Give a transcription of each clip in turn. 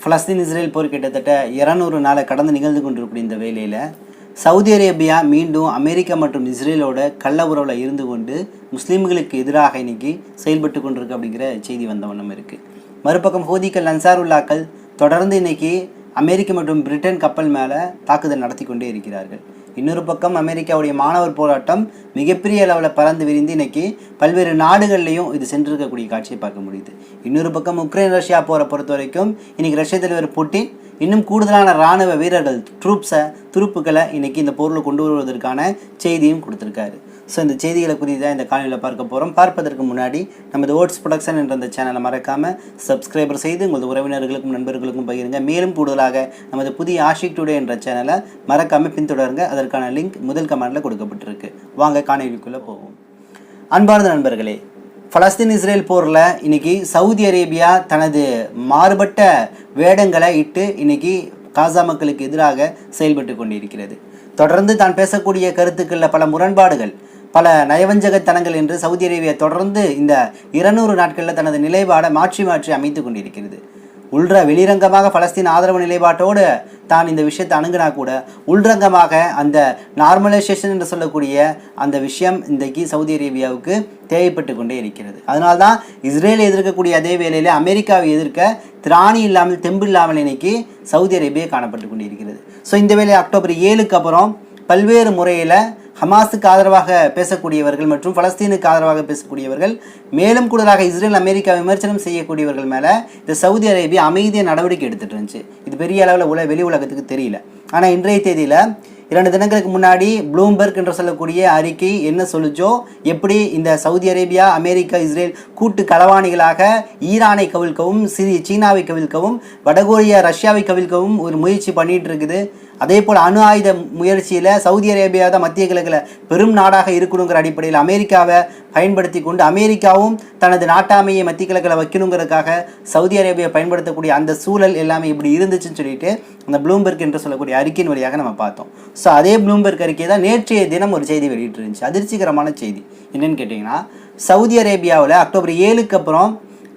ஃபலஸ்தீன் Israel போர் கிட்டத்தட்ட இரநூறு நாளை கடந்து நிகழ்ந்து கொண்டிருக்கூடிய இந்த வேலையில் சவுதி அரேபியா மீண்டும் அமெரிக்கா மற்றும் இஸ்ரேலோட கள்ள உறவில் இருந்து கொண்டு முஸ்லீம்களுக்கு எதிராக இன்னைக்கு செயல்பட்டு கொண்டிருக்கு அப்படிங்கிற செய்தி வந்த வண்ணம் இருக்குது மறுபக்கம் ஹோதிக்கள் அன்சாருல்லாக்கள் தொடர்ந்து இன்னைக்கு அமெரிக்க மற்றும் பிரிட்டன் கப்பல் மேலே தாக்குதல் நடத்தி கொண்டே இருக்கிறார்கள். இன்னொரு பக்கம் அமெரிக்காவுடைய மாணவர் போராட்டம் மிகப்பெரிய அளவில் பறந்து விரிந்து இன்னைக்கு பல்வேறு நாடுகள்லையும் இது சென்றிருக்கக்கூடிய காட்சியை பார்க்க முடியுது. இன்னொரு பக்கம் உக்ரைன் ரஷ்யா போரை பொறுத்த வரைக்கும் இன்னைக்கு ரஷ்ய தலைவர் புட்டின் இன்னும் கூடுதலான இராணுவ வீரர்கள் ட்ரூப்ஸை துருப்புக்களை இன்னைக்கு இந்த போரில் கொண்டு வருவதற்கான செய்தியும் கொடுத்துருக்காரு. ஸோ இந்த செய்திகளை குறித்து இந்த காலையில் பார்க்க போகிறோம் பார்ப்பதற்கு முன்னாடி நமது ஓட்ஸ் ப்ரொடக்ஷன் என்ற இந்த சேனலை மறக்காமல் சப்ஸ்கிரைபர் செய்து உங்களது உறவினர்களுக்கும் நண்பர்களுக்கும் பகிருங்க. மேலும் கூடுதலாக நமது புதிய ஆஷிக் டுடே என்ற சேனலை மறக்காமல் பின்தொடருங்க. அதற்கான லிங்க் முதல் கமெண்டில் கொடுக்கப்பட்டிருக்கு. வாங்க காணொலிக்குள்ளே போவோம். அன்பார்ந்த நண்பர்களே பலஸ்தீன் இஸ்ரேல் போரில் இன்னைக்கு சவுதி அரேபியா தனது மாறுபட்ட வேடங்களை இட்டு இன்னைக்கு காசா மக்களுக்கு எதிராக செயல்பட்டு கொண்டிருக்கிறது. தொடர்ந்து தான் பேசக்கூடிய கருத்துக்களில் பல முரண்பாடுகள். பல நயவஞ்சகத்தனங்கள் என்று சவுதி அரேபியா தொடர்ந்து இந்த இருநூறு நாட்களில் தனது நிலைப்பாடை மாற்றி மாற்றி அமைத்து கொண்டிருக்கிறது. உள்ற வெளிரங்கமாக பலஸ்தீன் ஆதரவு நிலைப்பாட்டோடு தான் இந்த விஷயத்தை அணுகுனா கூட உள்ரங்கமாக அந்த நார்மலைசேஷன் என்று சொல்லக்கூடிய அந்த விஷயம் இன்றைக்கு சவுதி அரேபியாவுக்கு தேவைப்பட்டு கொண்டே இருக்கிறது. அதனால்தான் இஸ்ரேலை எதிர்க்கக்கூடிய அதே வேளையில் அமெரிக்காவை எதிர்க்க திராணி இல்லாமல் தெம்பு இல்லாமல் இன்னைக்கு சவுதி அரேபியா காணப்பட்டு கொண்டிருக்கிறது. ஸோ இந்த வேலை அக்டோபர் ஏழுக்கு அப்புறம் பல்வேறு முறையில் ஹமாஸுக்கு ஆதரவாக பேசக்கூடியவர்கள் மற்றும் பலஸ்தீனுக்கு ஆதரவாக பேசக்கூடியவர்கள் மேலும் கூடுதலாக இஸ்ரேல் அமெரிக்கா விமர்சனம் செய்யக்கூடியவர்கள் மேலே இந்த சவுதி அரேபியா அமைதியை நடவடிக்கை எடுத்துகிட்டு இருந்துச்சு. இது பெரிய அளவில் உல வெளி உலகத்துக்கு தெரியல. ஆனால் இன்றைய தேதியில் இரண்டு தினங்களுக்கு முன்னாடி ப்ளூம்பர்க் என்று சொல்லக்கூடிய அறிக்கை என்ன சொல்லுச்சோ எப்படி இந்த சவுதி அரேபியா அமெரிக்கா இஸ்ரேல் கூட்டு களவாணிகளாக ஈரானை கவிழ்க்கவும் சிறி சீனாவை கவிழ்க்கவும் வடகொரியா ரஷ்யாவை கவிழ்க்கவும் ஒரு முயற்சி பண்ணிட்டு இருக்குது அதே போல் அணு ஆயுத முயற்சியில் சவுதி அரேபியா தான் மத்திய கிழக்கில் பெரும் நாடாக இருக்கணுங்கிற அடிப்படையில் அமெரிக்காவை பயன்படுத்தி கொண்டு அமெரிக்காவும் தனது நாட்டாமையை மத்திய கிழக்கில் வைக்கணுங்கிறதுக்காக சவுதி அரேபியா பயன்படுத்தக்கூடிய அந்த சூழல் எல்லாமே இப்படி இருந்துச்சுன்னு சொல்லிட்டு அந்த ப்ளூம்பர்க் என்று சொல்லக்கூடிய அறிக்கையின் வழியாக நம்ம பார்த்தோம். ஸோ அதே ப்ளூம்பர்க் அறிக்கை தான் நேற்றைய தினம் ஒரு செய்தி வெளியிட்டு இருந்துச்சு. அதிர்ச்சிகரமான செய்தி. என்னன்னு கேட்டிங்கன்னா சவுதி அரேபியாவில் அக்டோபர் ஏழுக்கு அப்புறம்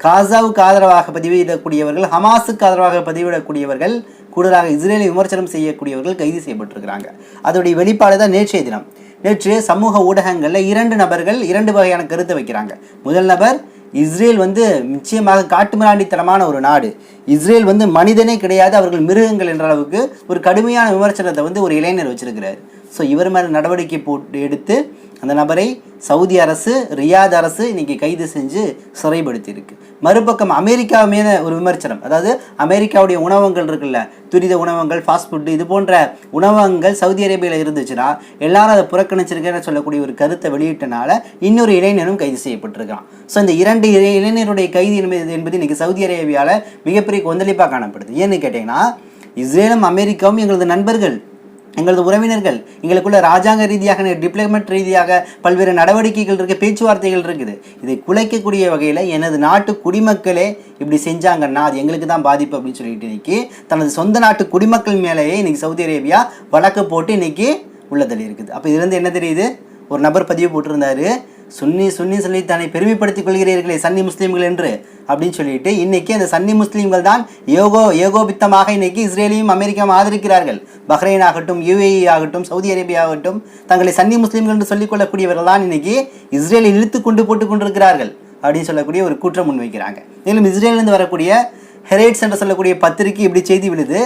காசாவுக்கு ஆதரவாக பதிவிடக்கூடியவர்கள் ஹமாஸுக்கு ஆதரவாக பதிவிடக்கூடியவர்கள் கூடுதலாக இஸ்ரேலை விமர்சனம் செய்யக்கூடியவர்கள் கைது செய்யப்பட்டிருக்கிறாங்க. அதோடைய வெளிப்பாடு தான் நேற்றைய தினம். நேற்று சமூக ஊடகங்களில் இரண்டு நபர்கள் இரண்டு வகையான கருத்தை வைக்கிறாங்க. முதல் நபர் இஸ்ரேல் வந்து நிச்சயமாக காட்டுமிராண்டித்தனமான ஒரு நாடு. இஸ்ரேல் வந்து மனிதனே கிடையாது அவர்கள் மிருகங்கள் என்ற அளவுக்கு ஒரு கடுமையான விமர்சனத்தை வந்து ஒரு இளைஞர் வச்சிருக்கிறார். ஸோ இவர் மேலே நடவடிக்கை போட்டு எடுத்து அந்த நபரை சவுதி அரசு ரியாத் அரசு இன்றைக்கி கைது செஞ்சு சிறைப்படுத்தியிருக்கு. மறுபக்கம் அமெரிக்கா மீத ஒரு விமர்சனம். அதாவது அமெரிக்காவுடைய உணவகங்கள் இருக்குல்ல துரித உணவங்கள் ஃபாஸ்ட் ஃபுட்டு இது போன்ற உணவகங்கள் சவுதி அரேபியாவில் இருந்துச்சுன்னா எல்லாரும் அதை புறக்கணிச்சிருக்கேன்னு சொல்லக்கூடிய ஒரு கருத்தை வெளியிட்டனால இன்னொரு இளைஞனும் கைது செய்யப்பட்டிருக்கான் ஸோ இந்த இரண்டு இளை- இளைஞருடைய கைது என்பது என்பது இன்றைக்கி சவுதி அரேபியாவில் மிகப்பெரிய கொந்தளிப்பாக காணப்படுது. ஏன்னு கேட்டிங்கன்னா இஸ்ரேலும் அமெரிக்காவும் எங்களது நண்பர்கள் எங்களது உறவினர்கள் எங்களுக்குள்ள ராஜாங்க ரீதியாக டிப்ளமேட் ரீதியாக பல்வேறு நடவடிக்கைகள் இருக்குது பேச்சுவார்த்தைகள் இருக்குது. இதை குலைக்கக்கூடிய வகையில் எனது நாட்டு குடிமக்களே இப்படி செஞ்சாங்கன்னா அது எங்களுக்கு தான் பாதிப்பு அப்படின்னு சொல்லிட்டு இன்னைக்கு தனது சொந்த நாட்டு குடிமக்கள் மேலேயே இன்னைக்கு சவுதி அரேபியா வழக்கு போட்டு இன்னைக்கு உள்ளதில் இருக்குது. அப்போ இதுலேருந்து என்ன தெரியுது? ஒரு நபர் பதிவு போட்டிருந்தாரு. சுன்னி சுன்னி சொல்லி தன்னை பெருமைப்படுத்திக் கொள்கிறீர்களே சன்னி முஸ்லீம்கள் என்று அப்படின்னு சொல்லிட்டு இன்னைக்கு அந்த சன்னி முஸ்லீம்கள் தான் ஏகோ ஏகோபித்தமாக இன்னைக்கு இஸ்ரேலையும் அமெரிக்காவும் ஆதரிக்கிறார்கள். பஹ்ரைன் ஆகட்டும் யுஏஇ ஆகட்டும் சவுதி அரேபியா ஆகட்டும் தங்களை சன்னி முஸ்லீம்கள் என்று சொல்லிக்கொள்ளக்கூடியவர்கள் தான் இன்னைக்கு இஸ்ரேலை இழுத்து கொண்டு போட்டு கொண்டிருக்கிறார்கள் அப்படின்னு சொல்லக்கூடிய ஒரு குற்றம் முன்வைக்கிறாங்க. மேலும் இஸ்ரேலிருந்து வரக்கூடிய ஹெரேட்ஸ் என்று சொல்லக்கூடிய பத்திரிகை இப்படி செய்தி விழுது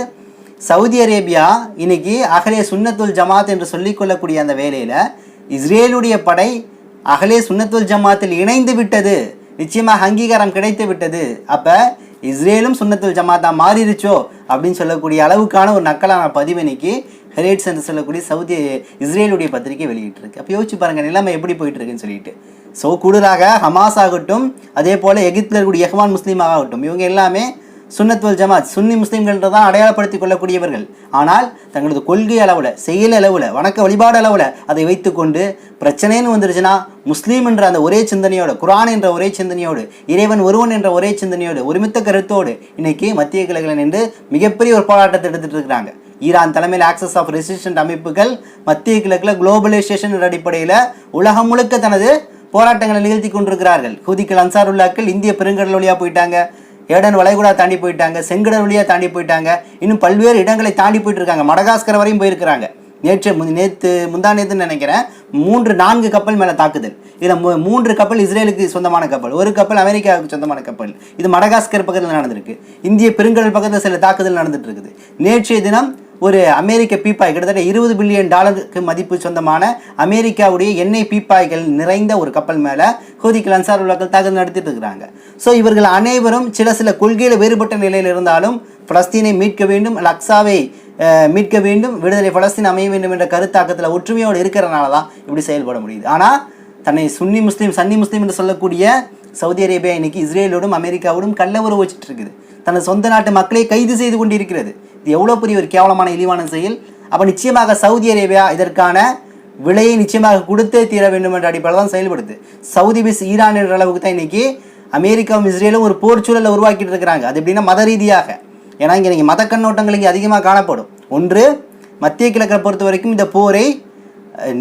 சவுதி அரேபியா இன்னைக்கு அகலே சுன்னத்துல் ஜமாத் என்று சொல்லிக் கொள்ளக்கூடிய அந்த வேலையில் இஸ்ரேலுடைய படை அகலே சுன்னத்துல் ஜமாத்தில் இணைந்து விட்டது. நிச்சயமாக அங்கீகாரம் கிடைத்து விட்டது. அப்போ இஸ்ரேலும் சுன்னத்துல் ஜமாத்தா மாறிடுச்சோ? அப்படின்னு சொல்லக்கூடிய அளவுக்கான ஒரு நக்கலான பதிவு இன்னைக்கு ஹெரேட்ஸ் என்று சொல்லக்கூடிய சவுதி இஸ்ரேலுடைய பத்திரிகை வெளியிட்டிருக்கு. அப்போ யோசிச்சு பாருங்கள் நிலைமை எப்படி போயிட்டுருக்குன்னு சொல்லிட்டு. ஸோ கூடுதலாக ஹமாஸ் ஆகட்டும் அதே போல் எகிப்தில் இருக்கக்கூடிய எஹ்வான் முஸ்லீம் ஆகட்டும் இவங்க எல்லாமே சுன்னத்வல் ஜமாத் சுன்னி முஸ்லீம்கள் தான் அடையாளப்படுத்திக் கொள்ளக்கூடியவர்கள். ஆனால் தங்களது கொள்கை அளவில் செயல் அளவில் வணக்க வழிபாடு அளவில் அதை வைத்துக்கொண்டு பிரச்சனைன்னு வந்துருச்சுன்னா முஸ்லீம் என்ற அந்த ஒரே சிந்தனையோடு குரான் என்ற ஒரே சிந்தனையோடு இறைவன் ஒருவன் என்ற ஒரே சிந்தனையோடு ஒருமித்த கருத்தோடு இன்னைக்கு மத்திய கிழக்கில் நின்று மிகப்பெரிய ஒரு போராட்டத்தை எடுத்துகிட்டு இருக்கிறாங்க. ஈரான் தலைமையில் ஆக்சஸ் ஆஃப் ரெசிஸ்டன்ட் அமைப்புகள் மத்திய கிழக்கில் குளோபலைசேஷன் அடிப்படையில் உலகம் முழுக்க தனது போராட்டங்களை நிகழ்த்தி கொண்டிருக்கிறார்கள். ஹூதிக்கள் அன்சாருல்லாக்கள் இந்திய பெருங்கடல் வழியாக போயிட்டாங்க. ஏடன் வளைகுடா தாண்டி போயிட்டாங்க செங்கடல் வழியாக தாண்டி போயிட்டாங்க. இன்னும் பல்வேறு இடங்களை தாண்டி போயிட்டு இருக்காங்க மடகாஸ்கர் வரையும் போயிருக்கிறாங்க. நேற்று மு- நேத்து முந்தா நினைக்கிறேன் மூன்று நான்கு கப்பல் மேலே தாக்குதல். இதில் மூ- மூன்று கப்பல் இஸ்ரேலுக்கு சொந்தமான கப்பல் ஒரு கப்பல் அமெரிக்காவுக்கு சொந்தமான கப்பல். இது மடகாஸ்கர் பக்கத்தில் நடந்திருக்கு. இந்திய பெருங்கடல் பக்கத்தில் சில தாக்குதல் நடந்துட்டு இருக்குது. நேற்றைய தினம் ஒரு அமெரிக்க பீப்பாய் கிட்டத்தட்ட இருபது பில்லியன் டாலருக்கு மதிப்பு சொந்தமான அமெரிக்காவுடைய எண்ணெய் பீப்பாய்கள் நிறைந்த ஒரு கப்பல் மேலே ஹூதிகள் அன்சார் உள்ளாக்கள் தாக்குதல் நடத்திட்டு இருக்கிறாங்க. ஸோ இவர்கள் அனைவரும் சில சில கொள்கையில் வேறுபட்ட நிலையில் இருந்தாலும் பலஸ்தீனை மீட்க வேண்டும் லக்ஸாவை மீட்க வேண்டும் விடுதலை பலஸ்தீன் அமைய வேண்டும் என்ற கருத்தாக்கத்தில் ஒற்றுமையோடு இருக்கிறனால தான் இப்படி செயல்பட முடியுது. ஆனால் தன்னை சுன்னி முஸ்லீம் சன்னி முஸ்லீம் என்று சொல்லக்கூடிய சவுதி அரேபியா இன்னைக்கு இஸ்ரேலோடும் அமெரிக்காவோடும் கள்ள உறவு வச்சுட்டு இருக்குது. தனது சொந்த நாட்டு மக்களை கைது செய்து கொண்டிருக்கிறது. இருக்கிறது எவ்வளோ பெரிய ஒரு கேவலமான இழிவான செயல்? அப்போ நிச்சயமாக சவுதி அரேபியா இதற்கான விலையை நிச்சயமாக கொடுத்தே தீர வேண்டும் என்ற அடிப்படையில் தான் செயல்படுது. சவுதி பிஸ் ஈரான் என்ற அளவுக்கு தான் இன்னைக்கு அமெரிக்காவும் இஸ்ரேலும் ஒரு போர் சூழலை உருவாக்கிட்டு இருக்கிறாங்க. அது எப்படின்னா மத ரீதியாக. ஏன்னா இங்கே நீங்கள் மத கண்ணோட்டங்கள் இங்கே அதிகமாக காணப்படும். ஒன்று மத்திய கிழக்கை பொறுத்த வரைக்கும் இந்த போரை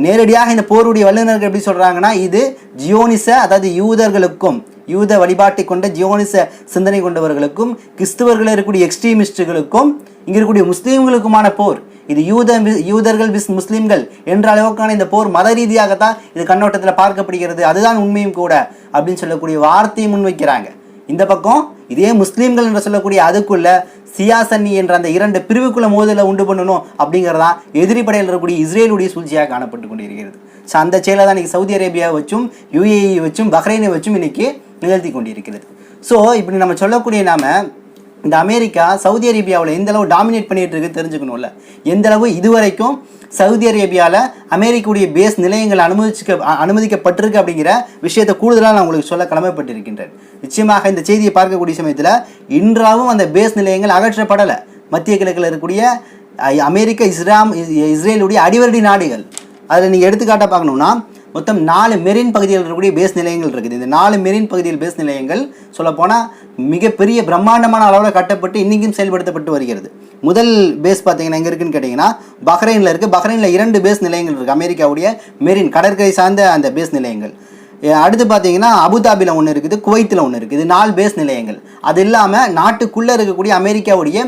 நேரடியாக இந்த போருடைய வல்லுநர்கள் எப்படி சொல்கிறாங்கன்னா இது ஜியோனிச அதாவது யூதர்களுக்கும் யூத வழிபாட்டை கொண்ட ஜியோனிச சிந்தனை கொண்டவர்களுக்கும் கிறிஸ்துவர்கள் இருக்கக்கூடிய எக்ஸ்ட்ரீமிஸ்டுகளுக்கும் இங்கே இருக்கக்கூடிய முஸ்லீம்களுக்குமான போர். இது யூத யூதர்கள் விஸ் முஸ்லீம்கள் என்ற அளவுக்கான இந்த போர் மத ரீதியாகத்தான் இது கண்ணோட்டத்தில் பார்க்கப்படுகிறது. அதுதான் உண்மையும் கூட அப்படின்னு சொல்லக்கூடிய வார்த்தையை முன்வைக்கிறாங்க. இந்த பக்கம் இதே முஸ்லீம்கள் என்று சொல்லக்கூடிய அதுக்குள்ள சியாசன்னி என்ற அந்த இரண்டு பிரிவுக்குள்ள மோதலை உண்டு பண்ணணும் அப்படிங்கிறதான் எதிரி படையில் இருக்கக்கூடிய இஸ்ரேலுடைய சூழ்ச்சியாக காணப்பட்டு கொண்டிருக்கிறது. ஸோ அந்த செயலை தான் இன்னைக்கு சவுதி அரேபியா வச்சும் யுஏஇ வச்சும் பஹ்ரைனை வச்சும் இன்னைக்கு நிகழ்த்தி கொண்டிருக்கிறது. ஸோ இப்படி நம்ம சொல்லக்கூடிய நாம இந்த அமெரிக்கா சவுதி அரேபியாவில் எந்த அளவு டாமினேட் பண்ணிட்டு இருக்கு தெரிஞ்சுக்கணும்ல. எந்த அளவு இதுவரைக்கும் சவுதி அரேபியாவில் அமெரிக்காவுடைய பேஸ் நிலையங்கள் அனுமதிச்சுக்க அனுமதிக்கப்பட்டிருக்கு அப்படிங்கிற விஷயத்தை கூடுதலாக நான் உங்களுக்கு சொல்ல கடமைப்பட்டிருக்கின்றேன். நிச்சயமாக இந்த செய்தியை பார்க்கக்கூடிய சமயத்தில் இன்றாவும் அந்த பேஸ் நிலையங்கள் அகற்றப்படலை. மத்திய கிழக்கில் இருக்கக்கூடிய அமெரிக்கா அமெரிக்க இஸ்லாம் இஸ்- இஸ்ரேலுடைய அடிவரடி நாடுகள். அதில் நீங்கள் எடுத்துக்காட்டாக பார்க்கணும்னா மொத்தம் நாலு மெரின் பகுதியில் இருக்கக்கூடிய பேஸ் நிலையங்கள் இருக்குது. இந்த நாலு மெரின் பகுதியில் பேஸ் நிலையங்கள் சொல்லப்போனால் மிகப்பெரிய பிரம்மாண்டமான அளவில் கட்டப்பட்டு இன்றைக்கும் செயல்படுத்தப்பட்டு வருகிறது. முதல் பேஸ் பார்த்தீங்கன்னா எங்கே இருக்குன்னு கேட்டிங்கன்னா பஹ்ரைனில் இருக்குது பஹ்ரைனில் இரண்டு பேஸ் நிலையங்கள் இருக்குது அமெரிக்காவுடைய மெரின் கடற்கரை சார்ந்த அந்த பேஸ் நிலையங்கள். அடுத்து பார்த்தீங்கன்னா அபுதாபியில் ஒன்று இருக்குது குவைத்தில் ஒன்று இருக்குது. நாலு பேஸ் நிலையங்கள். அது இல்லாமல் நாட்டுக்குள்ளே இருக்கக்கூடிய அமெரிக்காவுடைய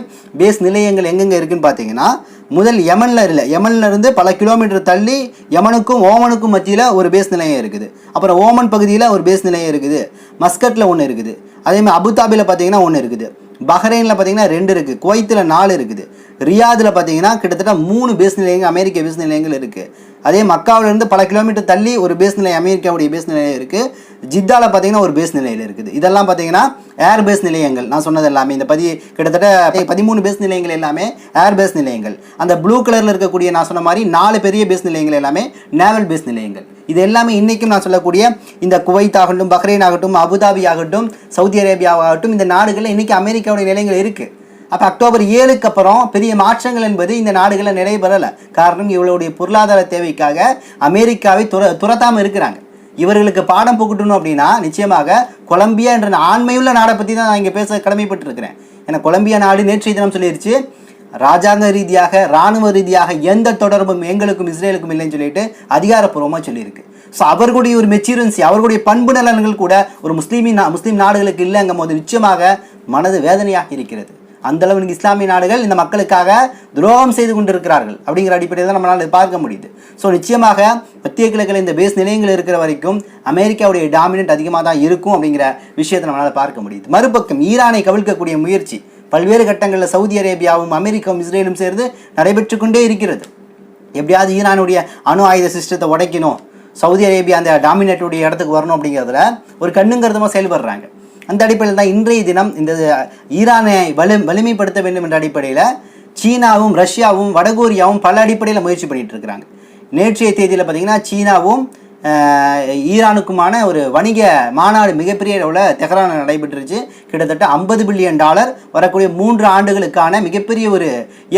பேஸ் நிலையங்கள் எங்கெங்கே இருக்குன்னு பார்த்தீங்கன்னா முதல் யமனில் இல்லை. யமன்ல இருந்து பல கிலோமீட்டர் தள்ளி யமனுக்கும் ஓமனுக்கும் மத்தியில் ஒரு பேஸ் நிலையம் இருக்குது. அப்புறம் ஓமன் பகுதியில் ஒரு பேஸ் நிலையம் இருக்குது. மஸ்கட்டில் ஒன்று இருக்குது. அதேமாதிரி அபுதாபியில் பார்த்தீங்கன்னா ஒன்று இருக்குது. பஹ்ரைனில் பார்த்தீங்கன்னா ரெண்டு இருக்குது குவைத்தில் நாலு இருக்குது. ரியாதில் பார்த்தீங்கன்னா கிட்டத்தட்ட மூணு பேஸ் நிலையங்கள் அமெரிக்க பேஸ் நிலையங்கள் இருக்குது அதே மக்காவிலேருந்து பல கிலோமீட்டர் தள்ளி ஒரு பேஸ் நிலையம் அமெரிக்காவுடைய பேஸ் நிலையம் இருக்குது ஜித்தாவில் பார்த்தீங்கன்னா ஒரு பேஸ் நிலையில் இருக்குது. இதெல்லாம் பார்த்தீங்கன்னா ஏர் பேஸ் நிலையங்கள். நான் சொன்னது எல்லாமே இந்த பதி கிட்டத்தட்ட பதிமூணு பேஸ் நிலையங்கள் எல்லாமே ஏர் பேஸ் நிலையங்கள். அந்த ப்ளூ கலரில் இருக்கக்கூடிய நான் சொன்ன மாதிரி நாலு பெரிய பேஸ் நிலையங்கள் எல்லாமே நேவல் பேஸ் நிலையங்கள். இது எல்லாமே இன்றைக்கும் நான் சொல்லக்கூடிய இந்த குவைத் ஆகட்டும் பஹ்ரைன் ஆகட்டும் அபுதாபி ஆகட்டும் சவுதி அரேபியாவாகட்டும் இந்த நாடுகளில் இன்றைக்கி அமெரிக்காவுடைய நிலையங்கள் இருக்குது அப்போ அக்டோபர் ஏழுக்கு அப்புறம் பெரிய மாற்றங்கள் என்பது இந்த நாடுகளில் நடைபெறலை காரணம் இவளுடைய பொருளாதார தேவைக்காக அமெரிக்காவை துர துரத்தாமல் இருக்கிறாங்க. இவர்களுக்கு பாடம் புகட்டணும் அப்படின்னா நிச்சயமாக கொலம்பியா என்ற ஆண்மையுள்ள நாடை பற்றி தான் நான் இங்கே பேச கடமைப்பட்டிருக்கிறேன். ஏன்னா கொலம்பியா நாடு நேற்றைய தினம் சொல்லிடுச்சு ராஜாங்க ரீதியாக இராணுவ ரீதியாக எந்த தொடர்பும் எங்களுக்கும் இஸ்ரேலுக்கும் இல்லைன்னு சொல்லிட்டு அதிகாரப்பூர்வமாக சொல்லியிருக்கு. ஸோ அவர்களுடைய ஒரு மெச்சூரன்சி அவர்களுடைய பண்பு நலன்கள் கூட ஒரு முஸ்லீமின் நா- முஸ்லீம் நாடுகளுக்கு இல்லைங்கும் போது நிச்சயமாக மனது வேதனையாக இருக்கிறது. அந்த அளவு இஸ்லாமிய நாடுகள் இந்த மக்களுக்காக துரோகம் செய்து கொண்டிருக்கிறார்கள் அப்படிங்கிற அடிப்படையில் தான் நம்மளால் பார்க்க முடியுது. ஸோ நிச்சயமாக மத்திய கிழக்கில் இந்த பேஸ் நிலையங்கள் இருக்கிற வரைக்கும் அமெரிக்காவுடைய டாமினன்ட் அதிகமாக தான் இருக்கும் அப்படிங்கிற விஷயத்தை நம்மளால் பார்க்க முடியுது. மறுபக்கம் ஈரானை கவிழ்க்கக்கூடிய முயற்சி பல்வேறு கட்டங்களில் சவுதி அரேபியாவும் அமெரிக்காவும் இஸ்ரேலும் சேர்ந்து நடைபெற்று கொண்டே இருக்கிறது. எப்படியாவது ஈரானுடைய அணு ஆயுத சிஸ்டத்தை உடைக்கணும். சவுதி அரேபியா அந்த டாமினேட்டுடைய இடத்துக்கு வரணும் அப்படிங்கிறதுல ஒரு கண்ணுங்கிறதுமா செயல்படுறாங்க. அந்த அடிப்படையில் தான் இன்றைய தினம் இந்த ஈரானை வலு வலிமைப்படுத்த வேண்டும் என்ற அடிப்படையில் சீனாவும் ரஷ்யாவும் வடகொரியாவும் பல அடிப்படையில் முயற்சி பண்ணிட்டு இருக்கிறாங்க. நேற்றைய தேதியில் பார்த்தீங்கன்னா சீனாவும் ஈரானுக்குமான ஒரு வணிக மாநாடு மிகப்பெரிய அளவில் தெஹ்ரானில் நடைபெற்றுச்சு கிட்டத்தட்ட ஐம்பது பில்லியன் டாலர் வரக்கூடிய மூன்று ஆண்டுகளுக்கான மிகப்பெரிய ஒரு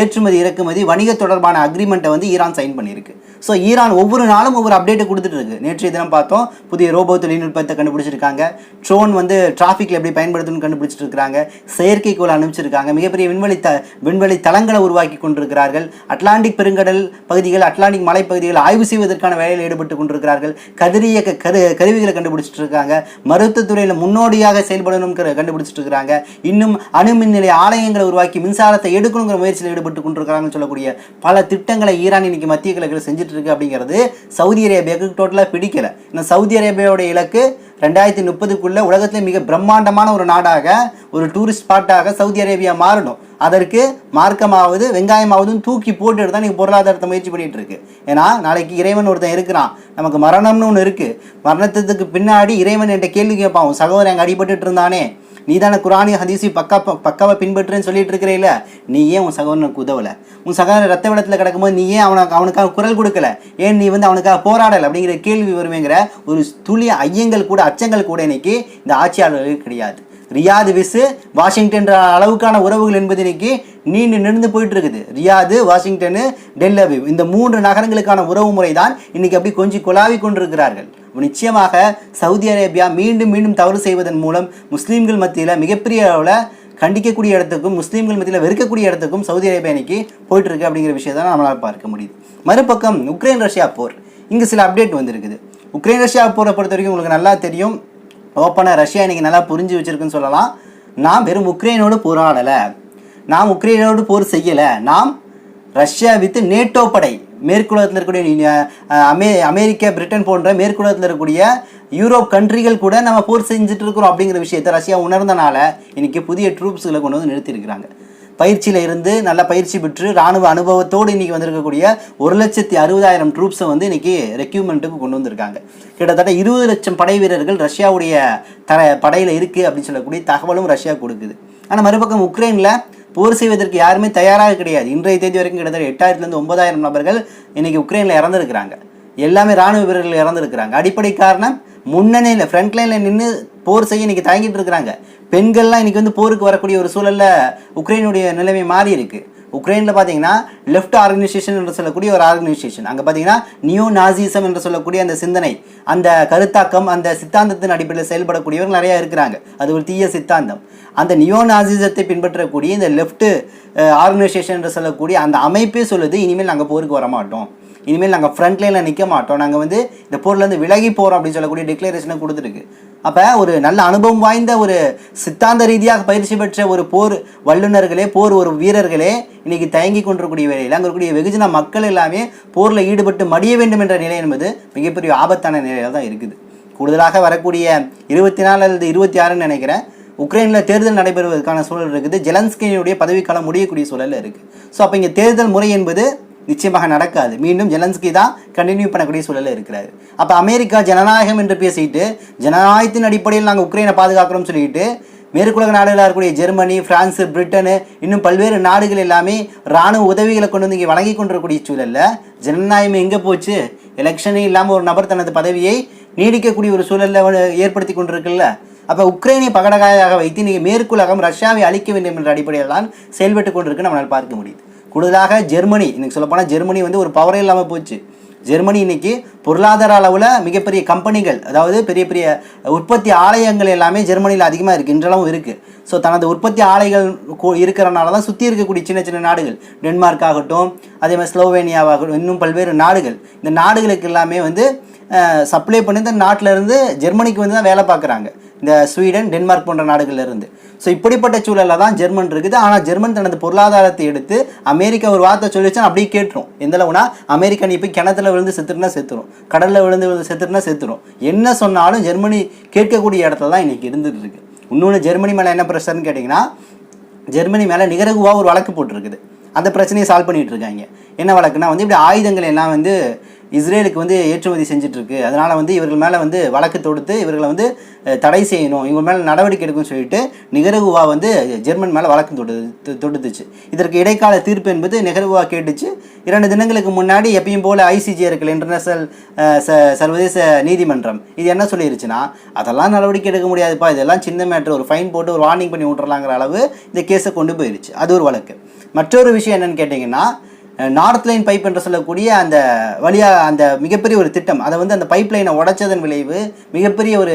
ஏற்றுமதி இறக்குமதி வணிக தொடர்பான அக்ரிமெண்ட்டை வந்து ஈரான் சைன் பண்ணியிருக்கு. ஸோ ஈரான் ஒவ்வொரு நாளும் ஒவ்வொரு அப்டேட்டை கொடுத்துட்டு இருக்கு. நேற்றைய தினம் பார்த்தோம் புதிய ரோபோ தொழில்நுட்பத்தை கண்டுபிடிச்சிருக்காங்க. ட்ரோன் வந்து டிராஃபிக்கில் எப்படி பயன்படுத்தணும்னு கண்டுபிடிச்சிட்டு இருக்காங்க. செயற்கைக்கோள் அனுப்பிச்சிருக்காங்க. மிகப்பெரிய விண்வெளி த விண்வெளி தளங்களை உருவாக்கி கொண்டிருக்கிறார்கள். அட்லாண்டிக் பெருங்கடல் பகுதிகள் அட்லாண்டிக் மலைப்பகுதிகள் ஆய்வு செய்வதற்கான வேலையில் ஈடுபட்டு கொண்டிருக்கிறார்கள். கதிரியக்க கரு கருவிகளை கண்டுபிடிச்சிட்டு இருக்காங்க. மருத்துவத்துறையில் முன்னோடியாக செயல்படணும் கண்டுபிடிச்சிட்டு இருக்காங்க. இன்னும் அணுமின் நிலைய ஆலயங்களை உருவாக்கி மின்சாரத்தை எடுக்கணுங்கிற முயற்சியில் ஈடுபட்டு கொண்டிருக்கிறாங்கன்னு சொல்லக்கூடிய பல திட்டங்களை ஈரான் இன்னைக்கு மத்திய கிழக்கில் செஞ்சுட்டு இருக்கு அப்படிங்கிறது சவுதி அரேபியாவுக்கு டோட்டலாக பிடிக்கல. ஏன்னா சவுதி அரேபியாவோட இலக்கு ரெண்டாயிரத்தி முப்பதுக்குள்ளே உலகத்தில் மிக பிரம்மாண்டமான ஒரு நாடாக ஒரு டூரிஸ்ட் ஸ்பாட்டாக சவுதி அரேபியா மாறணும். அதற்கு மார்க்கமாவது வெங்காயமாவதும் தூக்கி போட்டுட்டு தான் நீங்கள் பொருளாதாரத்தை முயற்சி பண்ணிகிட்டு இருக்கு. ஏன்னா நாளைக்கு இறைவன் ஒருத்தன் இருக்கிறான். நமக்கு மரணம்னு ஒன்று இருக்குது மரணத்துக்கு பின்னாடி இறைவன் என்கிட்ட கேள்வி கேட்பான். சகோதரன் அங்கே அடிபட்டுட்டு இருந்தானே. நீ தானே குரானி ஹதீசி பக்கா பக்காவை பின்பற்றுன்னு சொல்லிட்டு இருக்கிறீல நீ ஏன் உன் சகோதரனுக்கு உதவலை? உன் சகோதரன் ரத்த வெள்ளத்தில் கிடக்கும்போது நீ ஏன் அவனுக்கு அவனுக்காக குரல் கொடுக்கல? ஏன் நீ வந்து அவனுக்காக போராடலை? அப்படிங்கிற கேள்வி வருவேங்கிற ஒரு துளி ஐயங்கள் கூட அச்சங்கள் கூட இன்னைக்கு இந்த ஆட்சியாளர்களுக்கு கிடையாது. ரியாது விசு வாஷிங்டன் அளவுக்கான உறவுகள் என்பது இன்னைக்கு நீண்டு நின்று போயிட்டு இருக்குது ரியாது வாஷிங்டனு டெல்லவி இந்த மூன்று நகரங்களுக்கான உறவு முறை தான் இன்னைக்கு அப்படி கொஞ்சம் குழாவி கொண்டிருக்கிறார்கள். நிச்சயமாக சவுதி அரேபியா மீண்டும் மீண்டும் தவறு செய்வதன் மூலம் முஸ்லீம்கள் மத்தியில் மிகப்பெரிய அளவில் கண்டிக்கக்கூடிய இடத்துக்கும் முஸ்லீம்கள் மத்தியில் வெறுக்கக்கூடிய இடத்துக்கும் சவுதி அரேபியா இன்னைக்கு போயிட்டு இருக்கு அப்படிங்கிற விஷயத்தை நம்மளால் பார்க்க முடியுது. மறுபக்கம் உக்ரைன் ரஷ்யா போர். இங்கே சில அப்டேட் வந்திருக்குது. உக்ரைன் ரஷ்யா போரை பொறுத்த வரைக்கும் உங்களுக்கு நல்லா தெரியும். ஓப்பனாக ரஷ்யா இன்னைக்கு நல்லா புரிஞ்சு வச்சிருக்குன்னு சொல்லலாம். நாம் வெறும் உக்ரைனோடு போராடலை. நாம் உக்ரைனோடு போர் செய்யலை. நாம் ரஷ்யா வித் நேட்டோ படை. மேற்குலகத்தில் இருக்கக்கூடிய அமே அமெரிக்கா பிரிட்டன் போன்ற மேற்குலகத்தில் இருக்கக்கூடிய யூரோப் கண்ட்ரிகள் கூட நம்ம போர் செஞ்சுட்டு இருக்கிறோம் அப்படிங்கிற விஷயத்தை ரஷ்யா உணர்ந்தனால இன்றைக்கி புதிய ட்ரூப்ஸ்களை கொண்டு வந்து நிறுத்தியிருக்கிறாங்க. பயிற்சியில் இருந்து நல்ல பயிற்சி பெற்று ராணுவ அனுபவத்தோடு இன்னைக்கு வந்திருக்கக்கூடிய ஒரு லட்சத்தி அறுபதாயிரம் ட்ரூப்ஸை வந்து இன்னைக்கு ரெக்யூப்மெண்ட்டுக்கு கொண்டு வந்திருக்காங்க. கிட்டத்தட்ட இருபது லட்சம் படை வீரர்கள் ரஷ்யாவுடைய த படையில் இருக்குது அப்படின்னு சொல்லக்கூடிய தகவலும் ரஷ்யா கொடுக்குது. ஆனால் மறுபக்கம் உக்ரைனில் போர் செய்வதற்கு யாருமே தயாராக கிடையாது. இன்றைய தேதி வரைக்கும் கிட்டத்தட்ட எட்டாயிரத்துலேருந்து ஒன்பதாயிரம் நபர்கள் இன்றைக்கி உக்ரைனில் இறந்துருக்கிறாங்க. எல்லாமே ராணுவ வீரர்கள் இறந்துருக்கிறாங்க. அடிப்படை காரணம் முன்னணியில் ஃப்ரண்ட் லைனில் நின்று போர் செய்ய இன்றைக்கி தயங்கிட்டு இருக்கிறாங்க. பெண்கள்லாம் இன்றைக்கி வந்து போருக்கு வரக்கூடிய ஒரு சூழலில் உக்ரைனுடைய நிலைமை மாறி இருக்குது உக்ரைனில் பார்த்தீங்கன்னா லெஃப்ட் ஆர்கனைசேஷன் என்று சொல்லக்கூடிய ஒரு ஆர்கனைசேஷன் அங்கே பார்த்தீங்கன்னா நியோ நாசிசம் என்று சொல்லக்கூடிய அந்த சிந்தனை அந்த கருத்தாக்கம் அந்த சித்தாந்தத்தின் அடிப்படையில் செயல்படக்கூடியவர்கள் நிறையா இருக்கிறாங்க. அது ஒரு தீய சித்தாந்தம். அந்த நியோ நாசிசத்தை பின்பற்றக்கூடிய இந்த லெஃப்ட் ஆர்கனைசேஷன் என்று சொல்லக்கூடிய அந்த அமைப்பே சொல்லுது இனிமேல் நாங்கள் போருக்கு வர மாட்டோம். இனிமேல் நாங்கள் ஃப்ரண்ட் லைனில் நிற்க மாட்டோம். நாங்கள் வந்து இந்த போர்லேருந்து விலகி போகிறோம் அப்படின்னு சொல்லக்கூடிய டிக்ளரேஷனை கொடுத்துருக்கு. அப்போ ஒரு நல்ல அனுபவம் வாய்ந்த ஒரு சித்தாந்த ரீதியாக பயிற்சி பெற்ற ஒரு போர் வல்லுநர்களே போர் ஒரு வீரர்களே இன்னைக்கு தயங்கி கொண்டிருக்கூடிய வேலையில் அங்கே இருக்கக்கூடிய வெகுஜன மக்கள் எல்லாமே போரில் ஈடுபட்டு மடிய வேண்டும் என்ற நிலை என்பது மிகப்பெரிய ஆபத்தான நிலையில் தான் இருக்குது. கூடுதலாக வரக்கூடிய இருபத்தி நாலு அல்லது இருபத்தி ஆறுன்னு நினைக்கிறேன். உக்ரைனில் தேர்தல் நடைபெறுவதற்கான சூழல் இருக்குது. ஜெலன்ஸ்கினுடைய பதவிக்காலம் முடியக்கூடிய சூழல் இருக்குது ஸோ அப்போ இங்கே தேர்தல் முறை என்பது நிச்சயமாக நடக்காது. மீண்டும் ஜெலன்ஸ்கி தான் கண்டினியூ பண்ணக்கூடிய சூழலில் இருக்கிறார். அப்போ அமெரிக்கா ஜனநாயகம் என்று பேசிட்டு ஜனநாயகத்தின் அடிப்படையில் நாங்கள் உக்ரைனை பாதுகாக்கிறோம்னு சொல்லிட்டு மேற்குலக நாடுகளாக இருக்கக்கூடிய ஜெர்மனி பிரான்ஸ் பிரிட்டனு இன்னும் பல்வேறு நாடுகள் எல்லாமே இராணுவ உதவிகளை கொண்டு வந்து இங்கே வழங்கி கொண்டிருக்கக்கூடிய சூழலில் ஜனநாயகம் எங்கே போச்சு? எலெக்ஷனே இல்லாமல் ஒரு நபர் தனது பதவியை நீடிக்கக்கூடிய ஒரு சூழலில் ஏற்படுத்தி கொண்டிருக்குல்ல. அப்போ உக்ரைனை பகடகாயாக வைத்து நீங்கள் மேற்குலகம் ரஷ்யாவை அழிக்க வேண்டும் என்ற அடிப்படையில் தான் செயல்பட்டு கொண்டிருக்கு நம்மளால் பார்க்க முடியுது. கூடுதலாக ஜெர்மனி இன்னைக்கு சொல்லப்போனால் ஜெர்மனி வந்து ஒரு பவரே இல்லாமல் போச்சு. ஜெர்மனி இன்னைக்கு பொருளாதார அளவில் மிகப்பெரிய கம்பெனிகள் அதாவது பெரிய பெரிய உற்பத்தி ஆலயங்கள் எல்லாமே ஜெர்மனியில் அதிகமாக இருக்குது இன்றளவும் இருக்குது ஸோ தனது உற்பத்தி ஆலைகள் கு- இருக்கிறனால தான் சுற்றி இருக்கக்கூடிய சின்ன சின்ன நாடுகள் டென்மார்க் ஆகட்டும் அதே மாதிரி ஸ்லோவேனியாவாகட்டும் இன்னும் பல்வேறு நாடுகள். இந்த நாடுகளுக்கு எல்லாமே வந்து சப்ளை பண்ணி இந்த நாட்டில் இருந்து ஜெர்மனிக்கு வந்து தான் வேலை பார்க்குறாங்க. இந்த ஸ்வீடன் டென்மார்க் போன்ற நாடுகளில் இருந்து ஸோ இப்படிப்பட்ட சூழலில் தான் ஜெர்மன் இருக்குது. ஆனால் ஜெர்மன் தனது பொருளாதாரத்தை எடுத்து அமெரிக்கா ஒரு வார்த்தை சொல்லிச்சுன்னா அப்படியே கேட்டுரும். எந்த அளவுனா அமெரிக்கா நீ போய் கிணத்துல விழுந்து செத்துருனா செத்துரும். கடலில் விழுந்து விழுந்து செத்துருனா செத்துரும். என்ன சொன்னாலும் ஜெர்மனி கேட்கக்கூடிய இடத்துல தான் இன்றைக்கி இருந்துட்டு இருக்குது இன்னொன்று ஜெர்மனி மேலே என்ன ப்ரெஷர்னு கேட்டிங்கன்னா ஜெர்மனி மேலே நிகரகுவாக ஒரு வழக்கு போட்டிருக்குது. அந்த பிரச்சனையை சால்வ் பண்ணிட்டு இருக்காங்க என்ன வழக்குனா வந்து இப்படி ஆயுதங்கள் எல்லாம் வந்து இஸ்ரேலுக்கு வந்து ஏற்றுமதி செஞ்சிட்ருக்கு அதனால் வந்து இவர்கள் மேலே வந்து வழக்கு தொடுத்து இவர்களை வந்து தடை செய்யணும். இவங்க மேலே நடவடிக்கை எடுக்கும்னு சொல்லிட்டு நிகரகுவா வந்து ஜெர்மன் மேலே வழக்கு தொடு தொடுத்துச்சு. இதற்கு இடைக்கால தீர்ப்பு என்பது நிகரகுவா கேட்டுச்சு. இரண்டு தினங்களுக்கு முன்னாடி எப்பயும் போல் ஐசிஜி இருக்குல்ல இன்டர்நேஷனல் சர்வதேச நீதிமன்றம். இது என்ன சொல்லிருச்சுன்னா அதெல்லாம் நடவடிக்கை எடுக்க முடியாதுப்பா. இதெல்லாம் சின்ன மேட்ரு ஒரு ஃபைன் போட்டு ஒரு வார்னிங் பண்ணி விட்டுறலாங்கிற அளவு இந்த கேஸை கொண்டு போயிருச்சு. அது ஒரு வழக்கு. மற்றொரு விஷயம் என்னன்னு கேட்டிங்கன்னா நார்த் லைன் பைப் என்று சொல்லக்கூடிய அந்த வழியாக அந்த மிகப்பெரிய ஒரு திட்டம் அதை வந்து அந்த பைப் லைனை உடைச்சதன் விளைவு மிகப்பெரிய ஒரு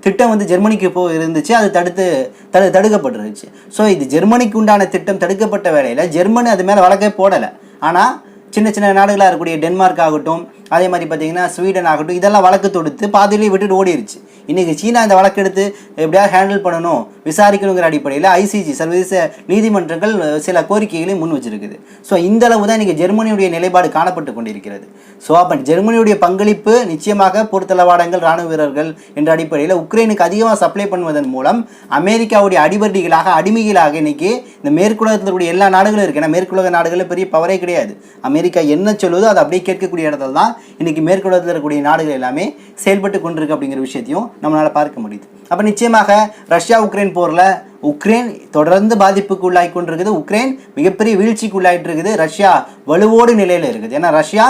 திட்டம் வந்து ஜெர்மனிக்கு போ இருந்துச்சு அது தடுத்து தடு தடுக்கப்பட்டுருச்சு ஸோ இது ஜெர்மனிக்கு உண்டான திட்டம் தடுக்கப்பட்ட வேலையில் ஜெர்மனி அது மேலே வழக்கே போடலை. ஆனால் சின்ன சின்ன நாடுகளாக இருக்கக்கூடிய டென்மார்க் ஆகட்டும் அதே மாதிரி பார்த்தீங்கன்னா ஸ்வீடன் ஆகட்டும் இதெல்லாம் வழக்கு தொடுத்து பாதியிலேயே விட்டுட்டு ஓடிருச்சு. இன்றைக்கி சீனா இந்த வழக்கு எடுத்து எப்படியாவது ஹேண்டில் பண்ணணும் விசாரிக்கணுங்கிற அடிப்படையில் ஐசிஜி சர்வதேச நீதிமன்றங்கள் சில கோரிக்கைகளை முன் வச்சிருக்குது. ஸோ இந்த அளவு தான் இன்றைக்கி ஜெர்மனியுடைய நிலைப்பாடு காணப்பட்டு கொண்டிருக்கிறது. ஸோ அப்போ ஜெர்மனியுடைய பங்களிப்பு நிச்சயமாக பொறுத்தளவாடங்கள் ராணுவ வீரர்கள் என்ற அடிப்படையில் உக்ரைனுக்கு அதிகமாக சப்ளை பண்ணுவதன் மூலம் அமெரிக்காவுடைய அடிபடிகளாக அடிமைகளாக இன்னைக்கு இந்த மேற்குலகத்தில் எல்லா நாடுகளும் இருக்குது ஏன்னா மேற்குலக நாடுகளில் பெரிய பவரே கிடையாது. அமெரிக்கா என்ன சொல்லுதோ அதை அப்படியே கேட்கக்கூடிய இடத்துல தான் இன்றைக்கி மேற்குலகத்தில் இருக்கக்கூடிய நாடுகள் எல்லாமே செயல்பட்டு கொண்டிருக்கு அப்படிங்கிற விஷயத்தையும் நம்மளால் பார்க்க முடியுது. அப்போ நிச்சயமாக ரஷ்யா உக்ரைன் போரில் உக்ரைன் தொடர்ந்து பாதிப்புக்கு உள்ளாகி கொண்டிருக்குது. உக்ரைன் மிகப்பெரிய வீழ்ச்சிக்கு இருக்குது. ரஷ்யா வலுவோடு நிலையில் இருக்குது. ஏன்னா ரஷ்யா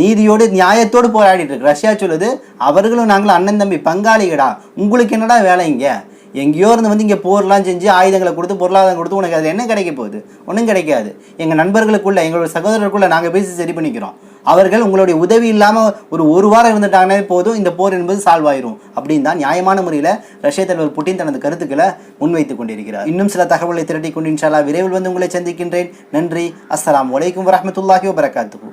நீதியோடு நியாயத்தோடு போராடிட்டு இருக்கு. ரஷ்யா சொல்லுது அவர்களும் நாங்களும் அண்ணன் தம்பி பங்காளிகடா. உங்களுக்கு என்னடா வேலை இங்கே? எங்கேயோ இருந்து வந்து இங்கே போர்லாம் செஞ்சு ஆயுதங்களை கொடுத்து பொருளாதாரம் கொடுத்து உனக்கு அது என்ன கிடைக்க போகுது? ஒன்றும் கிடைக்காது. எங்கள் நண்பர்களுக்குள்ள எங்களோட சகோதரருக்குள்ளே நாங்கள் பேசி சரி பண்ணிக்கிறோம். அவர்கள் உங்களுடைய உதவி இல்லாமல் ஒரு ஒரு வாரம் இருந்துட்டாங்கன்னே போதும் இந்த போர் என்பது சால்வ் ஆயிரும். அப்படின்னு தான் நியாயமான முறையில் ரஷ்ய தலைவர் புட்டின் தனது கருத்துக்களை முன்வைத்துக் கொண்டிருக்கிறார். இன்னும் சில தகவலை திரட்டி கொண்டு இன்ஷாலா விரைவில் வந்து உங்களை சந்திக்கின்றேன். நன்றி. அஸ்லாம் வலைக்கம் வரமத்துல்லாஹி வபரகாத்துஹு.